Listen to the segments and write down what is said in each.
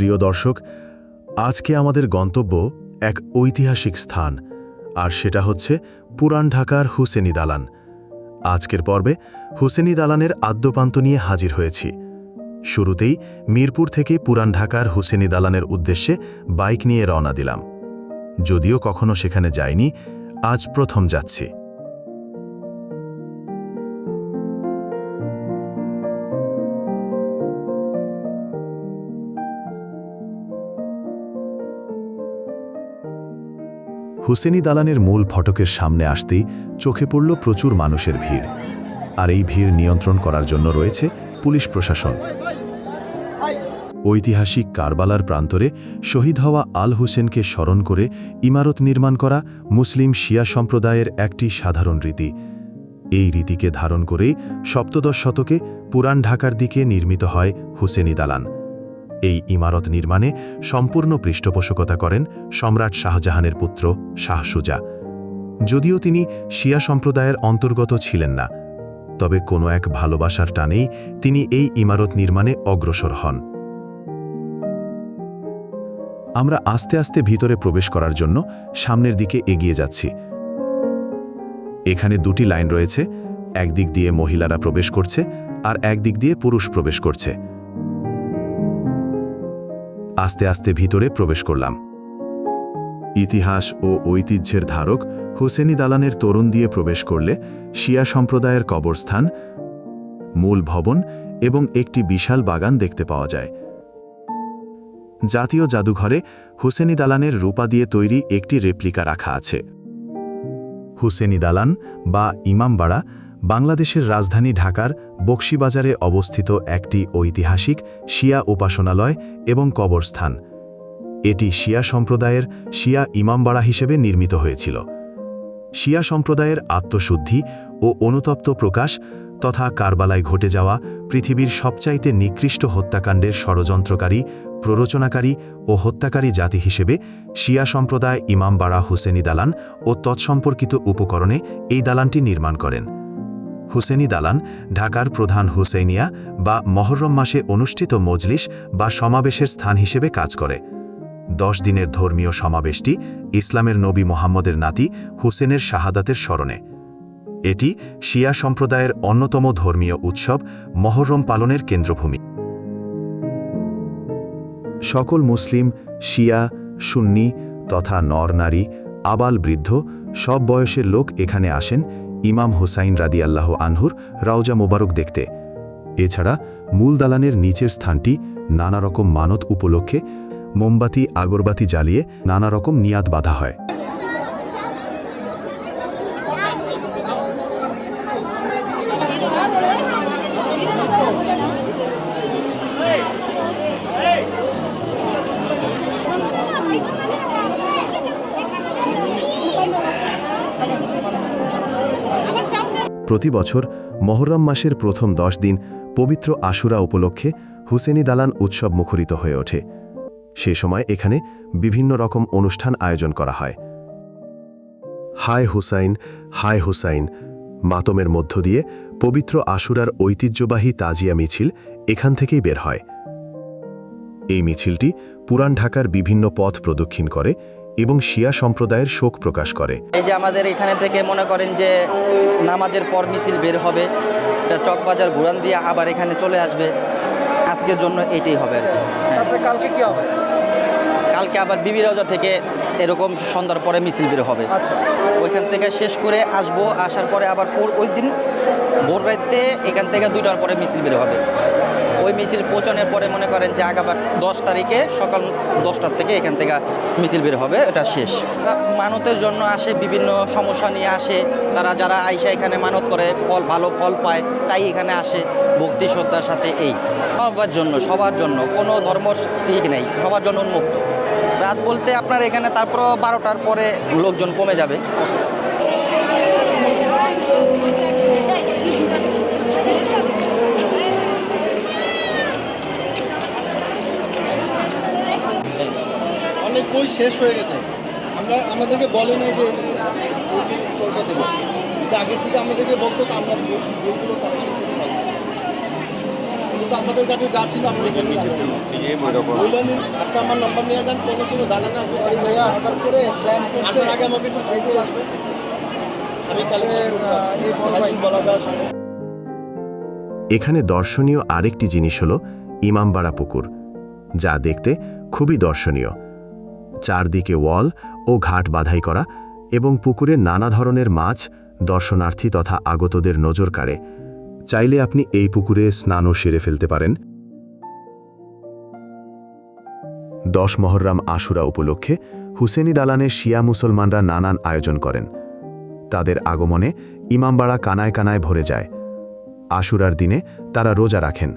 প্রিয় দর্শক, আজকে আমাদের গন্তব্য এক ঐতিহাসিক স্থান, আর সেটা হচ্ছে পুরান ঢাকার হুসেনি দালান। আজকের পর্বে হুসেনি দালানের আদ্যপান্ত নিয়ে হাজির হয়েছি। শুরুতেই মিরপুর থেকে পুরান ঢাকার হুসেনি দালানের উদ্দেশ্যে বাইক নিয়ে রওনা দিলাম। যদিও কখনো সেখানে যাইনি, আজ প্রথম যাচ্ছি। হুসেনি দালানের মূল ফটকের সামনে আসতেই চোখে পড়ল প্রচুর মানুষের ভিড়। আর এই ভিড় নিয়ন্ত্রণ করার জন্য রয়েছে পুলিশ প্রশাসন। ঐতিহাসিক কারবালার প্রান্তরে শহীদ হওয়া আল হোসেনকে স্মরণ করে ইমারত নির্মাণ করা মুসলিম শিয়া সম্প্রদায়ের একটি সাধারণ রীতি। এই রীতিকে ধারণ করেই সপ্তদশ শতকে পুরান ঢাকার দিকে নির্মিত হয় হুসেনি দালান। এই ইমারত নির্মাণে সম্পূর্ণ পৃষ্ঠপোষকতা করেন সম্রাট শাহজাহানের পুত্র শাহ সুজা। যদিও তিনি শিয়া সম্প্রদায়ের অন্তর্গত ছিলেন না, তবে কোনো এক ভালোবাসার টানেই তিনি এই ইমারত নির্মাণে অগ্রসর হন। আমরা আস্তে আস্তে ভিতরে প্রবেশ করার জন্য সামনের দিকে এগিয়ে যাচ্ছি। এখানে দুটি লাইন রয়েছে, একদিক দিয়ে মহিলারা প্রবেশ করছে আর একদিক দিয়ে পুরুষ প্রবেশ করছে। আস্তে আস্তে ভিতরে প্রবেশ করলাম। ইতিহাস ও ঐতিহ্যের ধারক হোসেনি দালানের তরুণ দিয়ে প্রবেশ করলে শিয়া সম্প্রদায়ের কবরস্থান, মূল ভবন এবং একটি বিশাল বাগান দেখতে পাওয়া যায়। জাতীয় জাদুঘরে হুসেনি দালানের রূপা দিয়ে তৈরি একটি রেপ্লিকা রাখা আছে। হুসেনি দালান বা ইমামবাড়া বাংলাদেশের রাজধানী ঢাকার বক্সিবাজারে অবস্থিত একটি ঐতিহাসিক শিয়া উপাসনালয় এবং কবরস্থান। এটি শিয়া সম্প্রদায়ের শিয়া ইমামবাড়া হিসেবে নির্মিত হয়েছিল। শিয়া সম্প্রদায়ের আত্মশুদ্ধি ও অনুতপ্ত প্রকাশ তথা কারবালায় ঘটে যাওয়া পৃথিবীর সবচাইতে নিকৃষ্ট হত্যাকাণ্ডের ষড়যন্ত্রকারী, প্ররোচনাকারী ও হত্যাকারী জাতি হিসেবে শিয়া সম্প্রদায় ইমামবাড়া হুসেনি দালান ও তৎসম্পর্কিত উপকরণে এই দালানটি নির্মাণ করেন। হুসেনি দালান, ঢাকার প্রধান হুসেইনিয়া বা মহরম মাসে অনুষ্ঠিত মজলিস বা সমাবেশের স্থান হিসেবে কাজ করে। দশ দিনের ধর্মীয় সমাবেশটি ইসলামের নবী মোহাম্মদের নাতি হুসেনের শাহাদাতের স্মরণে। এটি শিয়া সম্প্রদায়ের অন্যতম ধর্মীয় উৎসব মহরম পালনের কেন্দ্রভূমি। সকল মুসলিম, শিয়া, সুন্নি তথা নর নারী, আবাল বৃদ্ধ সব বয়সের লোক এখানে আসেন ইমাম হোসাইন রাদি আল্লাহ আনহুর রাউজা মোবারক দেখতে। এছাড়া মূল দালানের নিচের স্থানটি নানা রকম মানত উপলক্ষে মোমবাতি, আগরবাতি জ্বালিয়ে নানা রকম নিয়াদ বাধা হয়। প্রতি বছর মহরম মাসের প্রথম দশ দিন পবিত্র আশুরা উপলক্ষে হুসেনি দালান উৎসব মুখরিত হয়ে ওঠে। সে সময় এখানে বিভিন্ন রকম অনুষ্ঠান আয়োজন করা হয়। হায় হুসাইন হায় হুসাইন, মাতমের মধ্য দিয়ে পবিত্র আশুরার ঐতিহ্যবাহী তাজিয়া মিছিল এখান থেকেই বের হয়। এই মিছিলটি পুরান ঢাকার বিভিন্ন পথ প্রদক্ষিণ করে এবং শিয়া সম্প্রদায়ের শোক প্রকাশ করে। এই যে আমাদের এখানে থেকে মনে করেন যে নামাজের পর মিছিল বের হবে এটা চকবাজার ঘুরান দিয়ে আবার এখানে চলে আসবে আজকের জন্য এটাই হবে আর কি। হ্যাঁ। কালকে কি হবে? কালকে আবার বিবি রওজা থেকে এরকম সন্ধ্যার পরে মিছিল বের হবে। আচ্ছা। ওইখান থেকে শেষ করে আসব আসার পরে আবার পর- ওই দিন ভোর রাইতে এখান থেকে দুইটার পরে মিছিল বের হবে। ওই মিছিল পৌঁছানোর পরে মনে করেন যে আগাবার দশ তারিখে সকাল দশটার থেকে এখান থেকে মিছিল বের হবে, এটা শেষ। মানতের জন্য আসে, বিভিন্ন সমস্যা নিয়ে আসে। তারা যারা আইসা এখানে মানত করে, ফল, ভালো ফল পায়, তাই এখানে আসে। ভক্তি, শ্রদ্ধার সাথে এই। সবার জন্য সবার জন্য, কোনো ধর্ম ঠিক নেই, সবার জন্য উন্মুক্ত। রাত বলতে আপনার এখানে তারপর বারোটার পরে লোকজন কমে যাবে। শেষ হয়ে গেছে। আমরা আমাদেরকে বলে নাই যে স্টোরটা দেবো। কিন্তু আগে থেকে আমাদেরকে বলতো তো আমরা বই- বইগুলো কালেকশন। আপাতত আপনাদের কাছে যা ছিল আমরা আপনি আমার নম্বর নিয়ে যান কোনো সময় জানেন না সরি ভাইয়া হঠাৎ করে প্ল্যান করছে। আগে আমাকে একটু খাইতে আমি কালকে এই বলা এখানে দর্শনীয় আরেকটি জিনিস হল ইমামবাড়া পুকুর যা দেখতে খুবই দর্শনীয়। চারদিকে ওয়াল ও ঘাট বাধাই করা এবং পুকুরে নানা ধরনের মাছ, দর্শনার্থী তথা আগতদের নজর কাড়ে। চাইলে আপনি এই পুকুরে স্নানও সেরে ফেলতে পারেন। দশ মহরাম আশুরা উপলক্ষে হুসেনি দালানে শিয়া মুসলমানরা নানান আয়োজন করেন। তাদের আগমনে ইমামবাড়া কানায় কানায় ভরে যায়। আশুরার দিনে তারা রোজা রাখেন।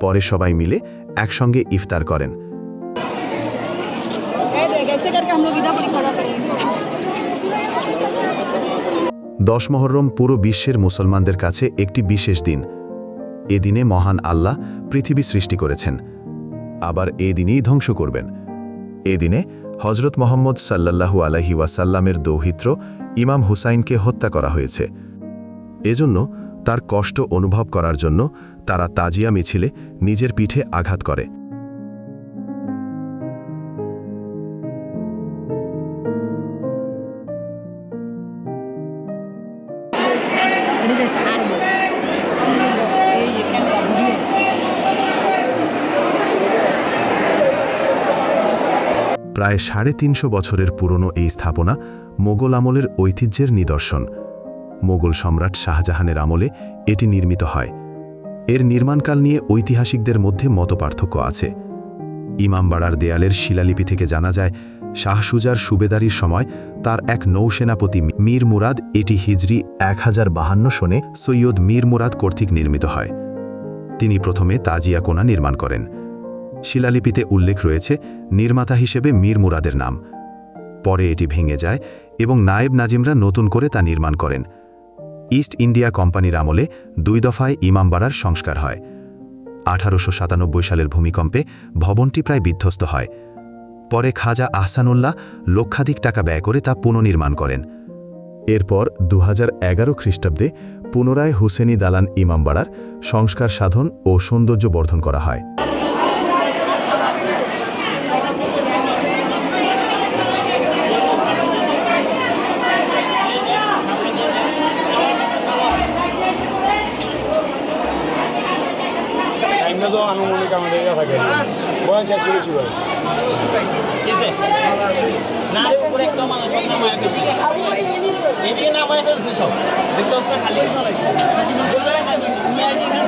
পরে সবাই মিলে একসঙ্গে ইফতার করেন। हम लोग इधर पर खड़ा करेंगे দশ মহরম পুরো বিশ্বের মুসলমানদের কাছে একটি বিশেষ দিন এ দিনে মহান আল্লাহ পৃথিবী সৃষ্টি করেছেন আবার এ দিনেই ধ্বংস করবেন এ দিনে হজরত মোহাম্মদ সাল্লাল্লাহু আলহি ওয়াসাল্লামের দৌহিত্র ইমাম হুসাইনকে হত্যা করা হয়েছে এজন্য তার কষ্ট অনুভব করার জন্য তারা তাজিয়া মিছিলে নিজের পিঠে আঘাত করে প্রায় সাড়ে তিনশো বছরের পুরনো এই স্থাপনা মোগল আমলের ঐতিহ্যের নিদর্শন। মোগল সম্রাট শাহজাহানের আমলে এটি নির্মিত হয়। এর নির্মাণকাল নিয়ে ঐতিহাসিকদের মধ্যে মতপার্থক্য আছে। ইমামবাড়ার দেয়ালের শিলালিপি থেকে জানা যায়, শাহ সুজার সুবেদারির সময় তার এক নৌসেনাপতি মীর মুরাদ এটি হিজরি এক হাজার বাহান্ন সনে সৈয়দ মীর মুরাদ কর্তৃক নির্মিত হয়। তিনি প্রথমে তাজিয়া কোনা নির্মাণ করেন। শিলালিপিতে উল্লেখ রয়েছে নির্মাতা হিসেবে মীর মুরাদের নাম। পরে এটি ভেঙে যায় এবং নায়েব নাজিমরা নতুন করে তা নির্মাণ করেন। ইস্ট ইন্ডিয়া কোম্পানির আমলে দুই দফায় ইমামবাড়ার সংস্কার হয়। আঠারোশো সাতানব্বই সালের ভূমিকম্পে ভবনটি প্রায় বিধ্বস্ত হয়। পরে খাজা আহসানুল্লাহ লক্ষাধিক টাকা ব্যয় করে তা পুনর্নির্মাণ করেন। এরপর দু এগারো খ্রিস্টাব্দে পুনরায় হুসেনি দালান ইমামবাড়ার সংস্কার সাধন ও সৌন্দর্য বর্ধন করা হয়। তো আনুমানিক আমাদের ইয়ে থাকে। বয়স একশো বেশি বয়স। কিসে? না রে উপরে একটা মানুষ সব নামায় ফেলছে এদিকে নামায় ফেলছে সব দেখতে পাচ্ছ না খালি ফেলাইছে নিয়ে আসি এখানে।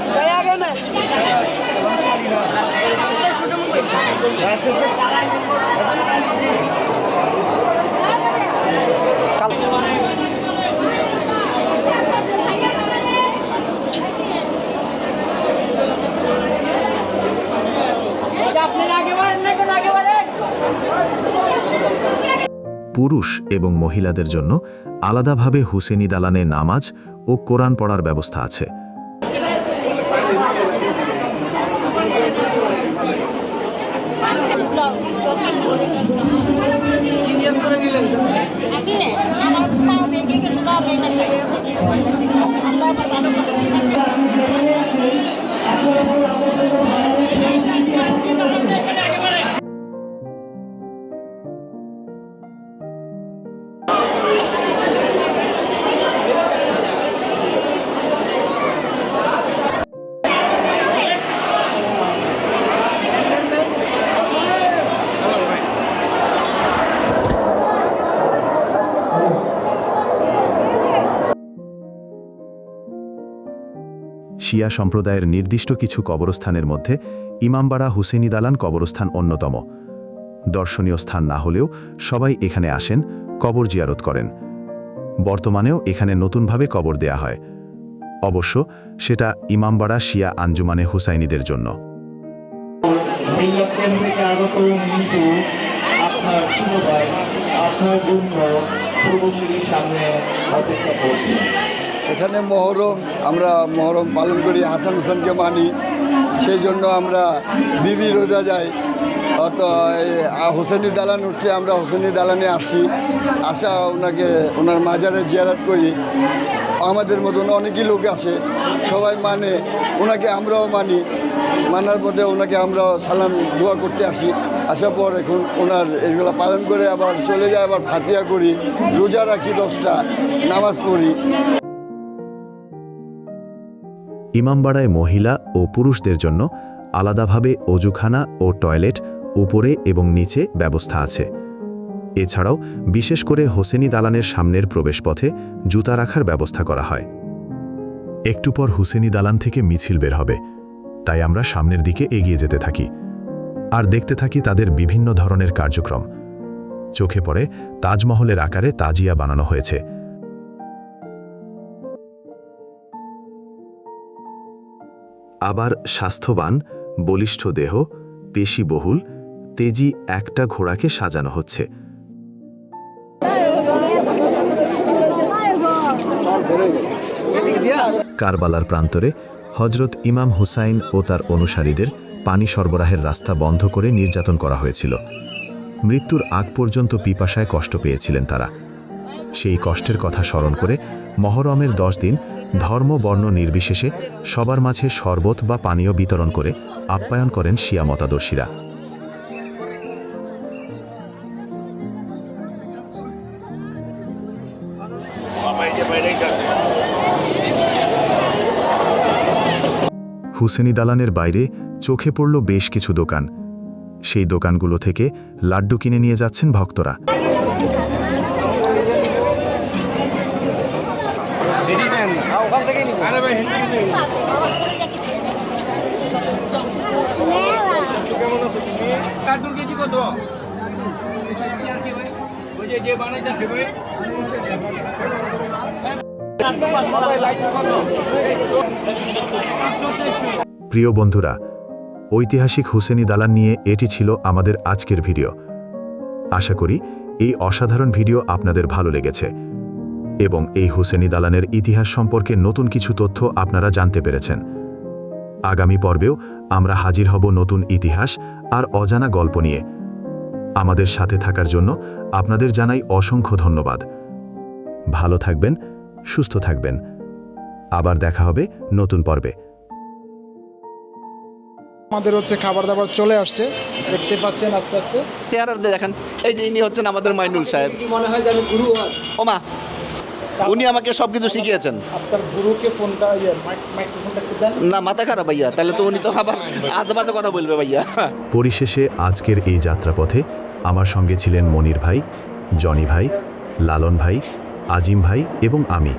পুরুষ এবং মহিলাদের জন্য আলাদাভাবে হুসেনি দালানে নামাজ ও কোরআন পড়ার ব্যবস্থা আছে। শিয়া সম্প্রদায়ের নির্দিষ্ট কিছু কবরস্থানের মধ্যে ইমামবাড়া হুসেনি দালান কবরস্থান অন্যতম। দর্শনীয় স্থান না হলেও সবাই এখানে আসেন, কবর জিয়ারত করেন। বর্তমানেও এখানে নতুনভাবে কবর দেয়া হয়। অবশ্য সেটা ইমামবাড়া শিয়া আঞ্জুমানে হুসাইনিদের জন্য। আপনার জন্য সামনে অপেক্ষা করছে। এখানে মহরম, আমরা মহরম পালন করি, হাসান হোসেনকে মানি। সেই জন্য আমরা বিবি রোজা যাই। অত, এই হোসেনি দালান উঠছে, আমরা হোসেনি দালানে আসি। আসা ওনাকে, ওনার মাজারে জিয়ারাত করি। আমাদের মতন অনেকই লোক আসে সবাই মানে ওনাকে আমরাও মানি। মানার পথে ওনাকে আমরা সালাম, দোয়া করতে আসি। আসার পর এখন ওনার এগুলো পালন করে আবার চলে যায়, আবার ফাতিয়া করি। রোজা রাখি দশটা, নামাজ পড়ি। ইমামবাড়ায় মহিলা ও পুরুষদের জন্য আলাদাভাবে অজুখানা ও টয়লেট, উপরে এবং নিচে ব্যবস্থা আছে। এছাড়াও বিশেষ করে হোসেনি দালানের সামনের প্রবেশপথে জুতা রাখার ব্যবস্থা করা হয়। একটু পর হুসেনি দালান থেকে মিছিল বের হবে। তাই আমরা সামনের দিকে এগিয়ে যেতে থাকি আর দেখতে থাকি তাদের বিভিন্ন ধরনের কার্যক্রম। চোখে পড়ে তাজমহলের আকারে তাজিয়া বানানো হয়েছে। আবার স্বাস্থ্যবান, বলিষ্ঠ দেহ, পেশিবহুল, তেজি একটা ঘোড়াকে সাজানো হচ্ছে। কারবালার প্রান্তরে হজরত ইমাম হুসাইন ও তার অনুসারীদের পানি সরবরাহের রাস্তা বন্ধ করে নির্যাতন করা হয়েছিল। মৃত্যুর আগ পর্যন্ত পিপাসায় কষ্ট পেয়েছিলেন তারা। সেই কষ্টের কথা স্মরণ করে মহরমের দশ দিন ধর্ম, বর্ণ নির্বিশেষে সবার মাঝে শরবত বা পানীয় বিতরণ করে আপ্যায়ন করেন শিয়া মতাদর্শীরা। হুসেনি দালানের বাইরে চোখে পড়ল বেশ কিছু দোকান। সেই দোকানগুলো থেকে লাড্ডু কিনে নিয়ে যাচ্ছেন ভক্তরা ওখান থেকেই নিব প্রিয় বন্ধুরা, ঐতিহাসিক হুসেনি দালান নিয়ে এটি ছিল আমাদের আজকের ভিডিও। আশা করি এই অসাধারণ ভিডিও আপনাদের ভালো লেগেছে। এবং এই হুসেনি দালানের ইতিহাস সম্পর্কে নতুন কিছু তথ্য আপনারা জানতে পেরেছেন। আগামী পর্বেও আমরা হাজির হব নতুন ইতিহাস আর অজানা গল্প নিয়ে। আমাদের সাথে থাকার জন্য আপনাদের জানাই অসংখ্য ধন্যবাদ। ভালো থাকবেন সুস্থ থাকবেন। আবার দেখা হবে নতুন পর্বে। আমাদের হচ্ছে খাবার দাবার চলে আসছে। দেখতে পাচ্ছেন আস্তে আস্তে। চেহারার দিয়ে দেখেন। এই যে ইনি হচ্ছেন আমাদের মাইনুল সাহেব। মনে হয় যে আমি গুরু ওমা উনি আমাকে সব কিছু শিখিয়েছেন। আপনার গুরুকে ফোনটা ইয়ে না মাথা খারাপ ভাইয়া তাহলে তো উনি তো আবার আজেবাজে কথা বলবে ভাইয়া। পরিশেষে আজকের এই যাত্রাপথে আমার সঙ্গে ছিলেন মনির ভাই জনি ভাই লালন ভাই আজিম ভাই এবং আমি।